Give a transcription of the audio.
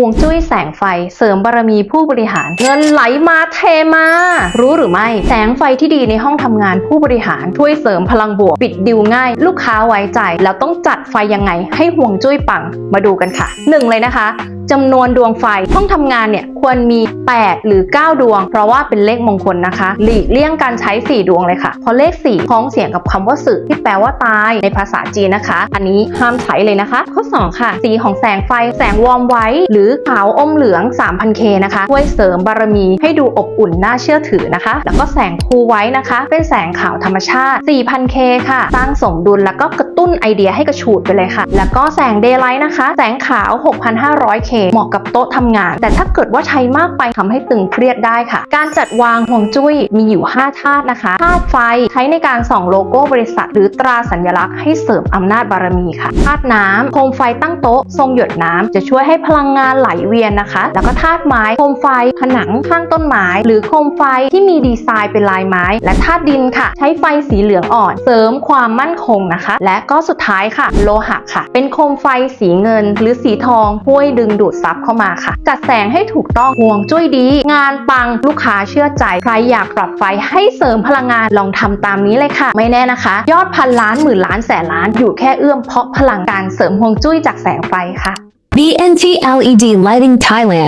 ห่วงจุ้ยแสงไฟเสริมบารมีผู้บริหาร เงินไหลมาเทมา รู้หรือไม่ แสงไฟที่ดีในห้องทำงานผู้บริหารช่วยเสริมพลังบวก ปิดดิวง่าย ลูกค้าไว้ใจ แล้วต้องจัดไฟยังไง ให้ห่วงจุ้ยปังมาดูกันค่ะหนึ่งเลยนะคะ จำนวนดวงไฟห้องทำงานเนี่ยควรมี 8 หรือ 9 ดวง เพราะว่าเป็นเลขมงคลนะคะ หลีกเลี่ยงการใช้ 4 ดวงเลยค่ะ เพราะเลข 4 พ้องเสียงกับคำว่าสึกที่แปลว่าตายในภาษาจีนนะคะ อันนี้ห้ามใช้เลยนะคะ ข้อ 2 ค่ะ สีของแสงไฟ แสงวอร์มไว้ หรือขาวอมเหลือง 3000K นะคะช่วยเสริมบารมีให้ดูอบอุ่นน่าเชื่อถือนะคะ แล้วก็แสงคูไว้นะคะ เป็นแสงขาวธรรมชาติ 4000K ค่ะ สร้างสมดุลแล้วก็กระตุ้นไอเดียให้กระฉูดไปเลยค่ะ แล้วก็แสงเดย์ไลท์นะคะ แสงขาว 6,500K เหมาะกับโต๊ะทำงาน แต่ถ้าเกิดว่าใช้มากไปทำให้ตึงเครียดได้ค่ะ การจัดวางห่วงจุ้ยมีอยู่ 5 ธาตุนะคะธาตุไฟใช้ในการส่องโลโก้บริษัท หรือตราสัญลักษณ์ให้เสริมอำนาจบารมีค่ะธาตุน้ำโคมไฟตั้งโต๊ะทรงหยดน้ำจะช่วยให้พลังงานไหลเวียนนะคะ แล้วก็ธาตุไม้โคมไฟผนังข้างต้นไม้หรือโคมไฟที่มีดีไซน์เป็นลายไม้ และธาตุดินค่ะ ใช้ไฟสีเหลืองอ่อนเสริมความมั่นคงนะคะ และก็สุดท้ายค่ะ โลหะค่ะ เป็นโคมไฟสีเงิน หรือสีทองช่วยดึงดูดซับเข้ามาค่ะ จัดแสงให้ถูกต้องห่วงจุ้ยดี งานปังลูกค้าเชื่อใจ ใครอยากปรับไฟให้เสริมพลังงานลองทำตามนี้เลยค่ะ ไม่แน่นะคะ ยอดพันล้านหมื่นล้านแสนล้านอยู่แค่เอื้อมเพราะพลังการเสริมห่วงจุ้ยจากแสงไฟค่ะ BNT LED Lighting Thailand